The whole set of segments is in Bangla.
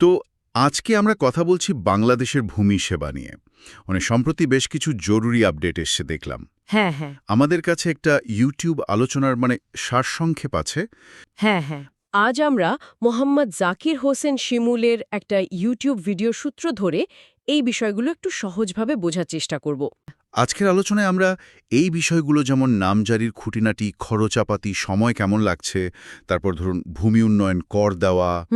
তো আজকে আমরা কথা বলছি বাংলাদেশের ভূমি সেবা নিয়ে। মানে সম্প্রতি বেশ কিছু জরুরি আপডেট এসছে দেখলাম। হ্যাঁ হ্যাঁ। আমাদের কাছে একটা ইউটিউব আলোচনার মানে সারসংক্ষেপ আছে। হ্যাঁ হ্যাঁ। আজ আমরা মোহাম্মদ জাকির হোসেন শিমুলের একটা ইউটিউব ভিডিও সূত্র ধরে এই বিষয়গুলো একটু সহজভাবে বোঝার চেষ্টা করব। আজকের আলোচনায় আমরা এই বিষয়গুলো যেমন নামজারির খুঁটিনাটি খরচাপাতি সময় কেমন লাগছে তারপর ধরুন ভূমি উন্নয়ন কর দেওয়া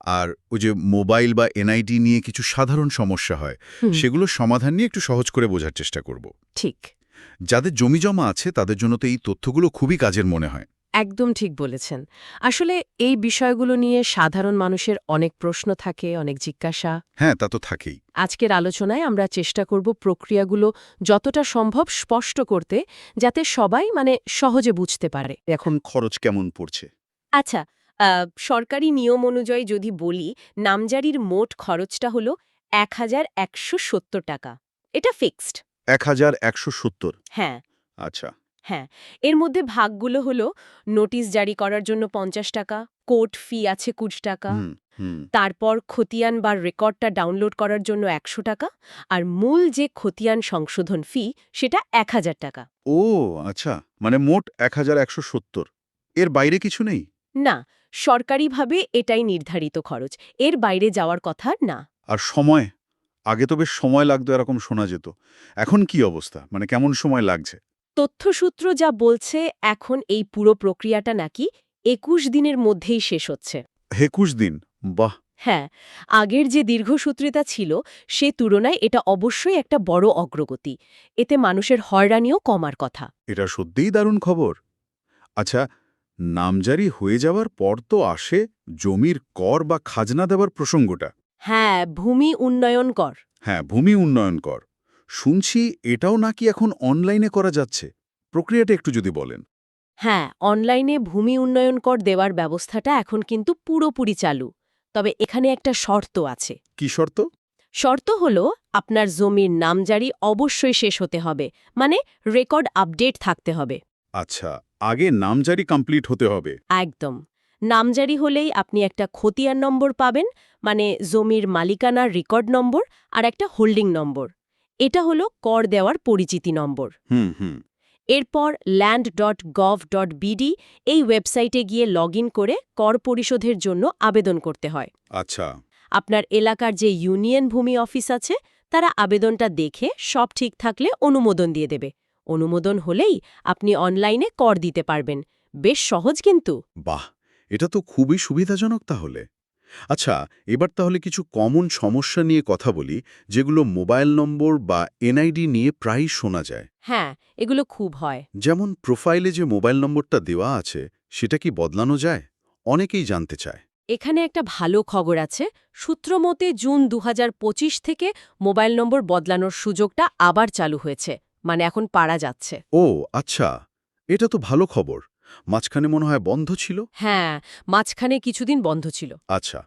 আর ওই যে মোবাইল বা এনআইডি নিয়ে কিছু সাধারণ সমস্যা হয় সেগুলো সেগুলোর সমাধান নিয়ে একটু সহজ করে বোঝার চেষ্টা করব। ঠিক। যাদের জমি জমা আছে তাদের জন্য তো এই তথ্যগুলো খুবই কাজের মনে হয়। একদম ঠিক বলেছেন। আসলে এই বিষয়গুলো নিয়ে সাধারণ মানুষের অনেক প্রশ্ন থাকে অনেক জিজ্ঞাসা। হ্যাঁ তা তো থাকেই। আজকের আলোচনায় আমরা চেষ্টা করব প্রক্রিয়াগুলো যতটা সম্ভব স্পষ্ট করতে যাতে সবাই মানে সহজে বুঝতে পারে। এখন খরচ কেমন পড়ছে? আচ্ছা আহ, সরকারি নিয়ম অনুযায়ী যদি বলি নামজারির মোট খরচটা হলো এক হাজার একশো সত্তর টাকা। এটা ফিক্সড। এক হাজার একশো সত্তর? হ্যাঁ। আচ্ছা। হ্যাঁ এর মধ্যে ভাগগুলো হলো নোটিশ জারি করার জন্য পঞ্চাশ টাকা কোর্ট ফি আছে কুড়ি টাকা তারপর খতিয়ান বা রেকর্ডটা ডাউনলোড করার জন্য একশো টাকা আর মূল যে খতিয়ান সংশোধন ফি সেটা এক হাজার টাকা। ও আচ্ছা মানে মোট এক হাজার একশো সত্তর। এর বাইরে কিছু নেই? না সরকারিভাবে এটাই নির্ধারিত খরচ এর বাইরে যাওয়ার কথা না। আর সময়? আগে তো বেশ সময় লাগতো এরকম শোনা যেত। এখন কি অবস্থা? মানে কেমন সময় লাগছে? তথ্যসূত্র যা বলছে এখন এই পুরো প্রক্রিয়াটা নাকি একুশ দিনের মধ্যেই শেষ হচ্ছে। একুশ দিন? বাহ! হ্যাঁ আগের যে দীর্ঘসূত্রিতা ছিল সে তুলনায় এটা অবশ্যই একটা বড় অগ্রগতি। এতে মানুষের হয়রানিও কমার কথা। এটা সত্যিই দারুণ খবর। আচ্ছা নামজারি হয়ে যাওয়ার পর তো আসে জমির কর বা খাজনা দেওয়ার প্রসঙ্গটা। হ্যাঁ ভূমি উন্নয়ন কর। হ্যাঁ ভূমি উন্নয়ন কর। শুনছি এটাও নাকি এখন অনলাইনে করা যাচ্ছে। প্রক্রিয়াটা একটু যদি বলেন। হ্যাঁ অনলাইনে ভূমি উন্নয়ন কর দেওয়ার ব্যবস্থাটা এখন কিন্তু পুরোপুরি চালু। তবে এখানে একটা শর্ত আছে। কি শর্ত? শর্ত হল আপনার জমির নামজারি অবশ্যই শেষ হতে হবে মানে রেকর্ড আপডেট থাকতে হবে। আচ্ছা আগে নামজারি কমপ্লিট হতে হবে। একদম। নামজারি হলেই আপনি একটা খতিয়ান নম্বর পাবেন মানে জমির মালিকানার রেকর্ড নম্বর আর একটা হোল্ডিং নম্বর। এটা হলো কর দেওয়ার পরিচিতি নম্বর। হুম হুম। এরপর land dot gov dot BD এই ওয়েবসাইটে গিয়ে লগ করে কর পরিশোধের জন্য আবেদন করতে হয়। আচ্ছা। আপনার এলাকার যে ইউনিয়ন ভূমি অফিস আছে তারা আবেদনটা দেখে সব ঠিক থাকলে অনুমোদন দিয়ে দেবে। অনুমোদন হলেই আপনি অনলাইনে কর দিতে পারবেন। বেশ সহজ কিন্তু। বাহ! এটা তো খুবই সুবিধাজনক তাহলে। আচ্ছা এবার তাহলে কিছু কমন সমস্যা নিয়ে কথা বলি যেগুলো মোবাইল নম্বর বা এনআইডি নিয়ে প্রায়ই শোনা যায়। হ্যাঁ এগুলো খুব হয়। যেমন প্রোফাইলে যে মোবাইল নম্বরটা দেওয়া আছে সেটা কি বদলানো যায়? অনেকেই জানতে চায়। এখানে একটা ভালো খবর আছে সূত্রমতে জুন দু হাজার পঁচিশ থেকে মোবাইল নম্বর বদলানোর সুযোগটা আবার চালু হয়েছে মানে এখন পারা যাচ্ছে। ও আচ্ছা এটা তো ভালো খবর। মাঝখানে মনে হয় বন্ধ ছিল? হ্যাঁ মাঝখানে কিছুদিন বন্ধ ছিল। আচ্ছা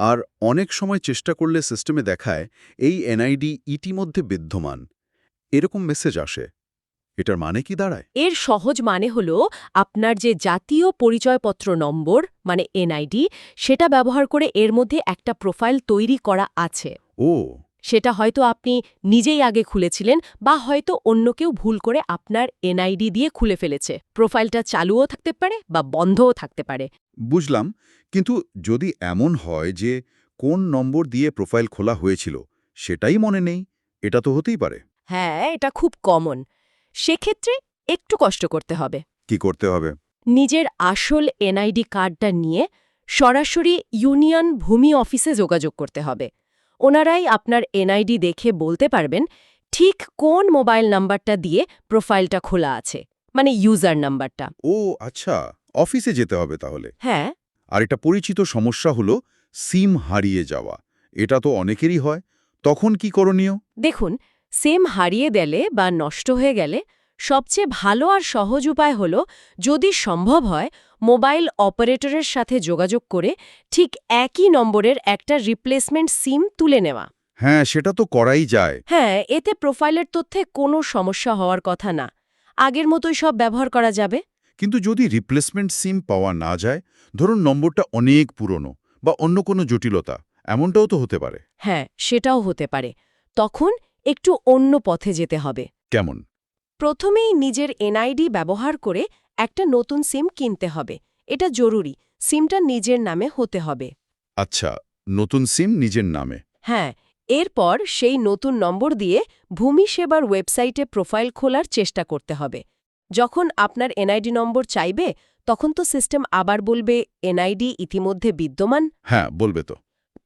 আর অনেক সময় চেষ্টা করলে সিস্টেমে দেখায় এই এনআইডি ইতিমধ্যে বিদ্যমান। এরকম মেসেজ আসে। এটার মানে কি দাঁড়ায়? এর সহজ মানে হল আপনার যে জাতীয় পরিচয়পত্র নম্বর মানে এনআইডি সেটা ব্যবহার করে এর মধ্যে একটা প্রোফাইল তৈরি করা আছে। ও সেটা হয়তো আপনি নিজেই আগে খুলেছিলেন বা হয়তো অন্য কেউ ভুল করে আপনার এনআইডি দিয়ে খুলে ফেলেছে। প্রোফাইলটা চালুও থাকতে পারে বা বন্ধও থাকতে পারে। বুঝলাম কিন্তু যদি এমন হয় যে কোন নম্বর দিয়ে প্রোফাইল খোলা হয়েছিল সেটাই মনে নেই। এটা তো হতেই পারে। হ্যাঁ এটা খুব কমন। সেক্ষেত্রে একটু কষ্ট করতে হবে। কি করতে হবে? নিজের আসল এনআইডি কার্ডটা নিয়ে সরাসরি ইউনিয়ন ভূমি অফিসে যোগাযোগ করতে হবে। ওনারাই আপনার এনআইডি দেখে বলতে পারবেন ঠিক কোন মোবাইল নাম্বারটা দিয়ে প্রোফাইলটা খোলা আছে মানে ইউজার নাম্বারটা। ও আচ্ছা অফিসে যেতে হবে তাহলে। হ্যাঁ। আর এটা পরিচিত সমস্যা হলো সিম হারিয়ে যাওয়া এটা তো অনেকেরই হয়। তখন কি করণীয়? দেখুন সেম হারিয়ে গেলে বা নষ্ট হয়ে গেলে সবচেয়ে ভালো আর সহজ উপায় হল যদি সম্ভব হয় মোবাইল অপারেটরের সাথে যোগাযোগ করে ঠিক একই নম্বরের একটা রিপ্লেসমেন্ট সিম তুলে নেওয়া। হ্যাঁ সেটা তো করাই যায়। হ্যাঁ এতে প্রোফাইলের তথ্যে কোনো সমস্যা হওয়ার কথা না। আগের মতোই সব ব্যবহার করা যাবে। কিন্তু যদি রিপ্লেসমেন্ট সিম পাওয়া না যায় ধরুন নম্বরটা অনেক পুরনো বা অন্য কোনো জটিলতা এমনটাও তো হতে পারে। হ্যাঁ সেটাও হতে পারে। তখন একটু অন্য পথে যেতে হবে। কেমন? প্রথমেই নিজের এনআইডি ব্যবহার করে একটা নতুন সিম কিনতে হবে। এটা জরুরি। সিমটা নিজের নামে হতে হবে। আচ্ছা নতুন সিম নিজের নামে? হ্যাঁ এরপর সেই নতুন নম্বর দিয়ে ভূমি সেবার ওয়েবসাইটে প্রোফাইল খোলার চেষ্টা করতে হবে। যখন আপনার এনআইডি নম্বর চাইবে তখন তো সিস্টেম আবার বলবে এনআইডি ইতিমধ্যে বিদ্যমান হ্যাঁ বলবে তো।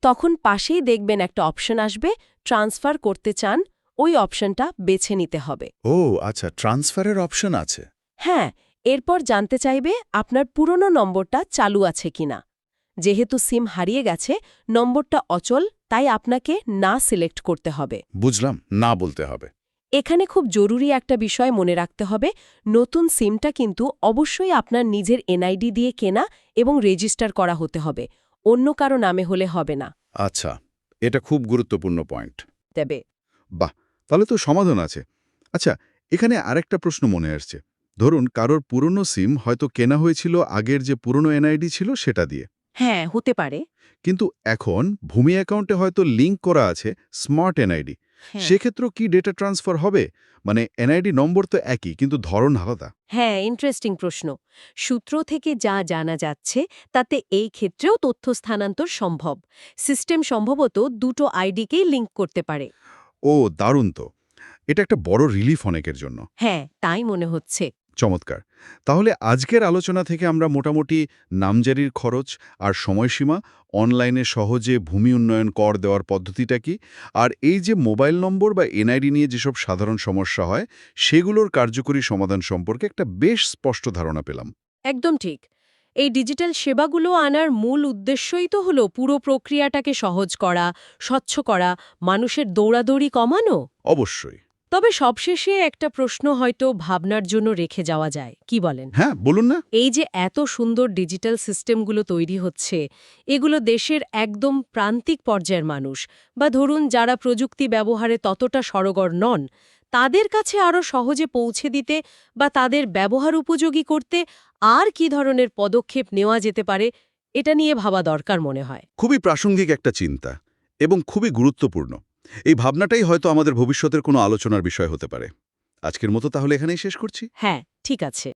তখন পাশেই দেখবেন একটা অপশন আসবে ট্রান্সফার করতে চান ওই অপশনটা বেছে নিতে হবে। ও আচ্ছা ট্রান্সফারের অপশন আছে। হ্যাঁ এরপর জানতে চাইবে আপনার পুরনো নম্বরটা চালু আছে কিনা। যেহেতু সিম হারিয়ে গেছে নম্বরটা অচল তাই আপনাকে না সিলেক্ট করতে হবে। বুঝলাম না বলতে হবে। এখানে খুব জরুরি একটা বিষয় মনে রাখতে হবে নতুন সিমটা কিন্তু অবশ্যই আপনার নিজের এনআইডি দিয়ে কেনা এবং রেজিস্টার করা হতে হবে অন্য কারও নামে হলে হবে না। আচ্ছা এটা খুব গুরুত্বপূর্ণ পয়েন্ট। দেবে বাহ তাহলে তো সমাধান আছে। আচ্ছা এখানে আরেকটা প্রশ্ন মনে আসছে। ধরুন কারোর পুরনো সিম হয়তো কেনা হয়েছিল আগের যে পুরনো এনআইডি ছিল সেটা দিয়ে। হ্যাঁ হতে পারে। কিন্তু এখন ভূমি অ্যাকাউন্টে হয়তো লিংক করা আছে স্মার্ট এনআইডি। সেক্ষেত্রেও কি ডেটা ট্রান্সফার হবে? মানে এনআইডি নম্বর তো একই কিন্তু ধরন আলাদা। হ্যাঁ ইন্টারেস্টিং প্রশ্ন। সূত্র থেকে যা জানা যাচ্ছে তাতে এই ক্ষেত্রেও তথ্য স্থানান্তর সম্ভব। সিস্টেম সম্ভবত দুটো আইডিকেই লিঙ্ক করতে পারে। ও দারুণ তো। এটা একটা বড় রিলিফ অনেকের জন্য। হ্যাঁ তাই মনে হচ্ছে। চমৎকার। তাহলে আজকের আলোচনা থেকে আমরা মোটামুটি নামজারির খরচ আর সময়সীমা অনলাইনে সহজে ভূমি উন্নয়ন কর দেওয়ার পদ্ধতিটা কি আর এই যে মোবাইল নম্বর বা এনআইডি নিয়ে যেসব সাধারণ সমস্যা হয় সেগুলোর কার্যকরী সমাধান সম্পর্কে একটা বেশ স্পষ্ট ধারণা পেলাম। একদম ঠিক। এই ডিজিটাল সেবাগুলো আনার মূল উদ্দেশ্যই তো হলো পুরো প্রক্রিয়াটাকে সহজ করা স্বচ্ছ করা মানুষের দৌড়াদৌড়ি কমানো? অবশ্যই। তবে সবশেষে একটা প্রশ্ন হয়তো ভাবনার জন্য রেখে যাওয়া যায় কি বলেন? হ্যাঁ বলুন না। এই যে এত সুন্দর ডিজিটাল সিস্টেমগুলো তৈরি হচ্ছে এগুলো দেশের একদম প্রান্তিক পর্যায়ের মানুষ বা ধরুন যারা প্রযুক্তি ব্যবহারে ততটা সরগর নন তাদের কাছে আরও সহজে পৌঁছে দিতে বা তাদের ব্যবহার উপযোগী করতে আর কি ধরনের পদক্ষেপ নেওয়া যেতে পারে এটা নিয়ে ভাবা দরকার মনে হয়। খুবই প্রাসঙ্গিক একটা চিন্তা এবং খুবই গুরুত্বপূর্ণ। এই ভাবনাটাই হয়তো আমাদের ভবিষ্যতের কোনো আলোচনার বিষয় হতে পারে। আজকের মতো তাহলে এখানেই শেষ করছি। হ্যাঁ ঠিক আছে।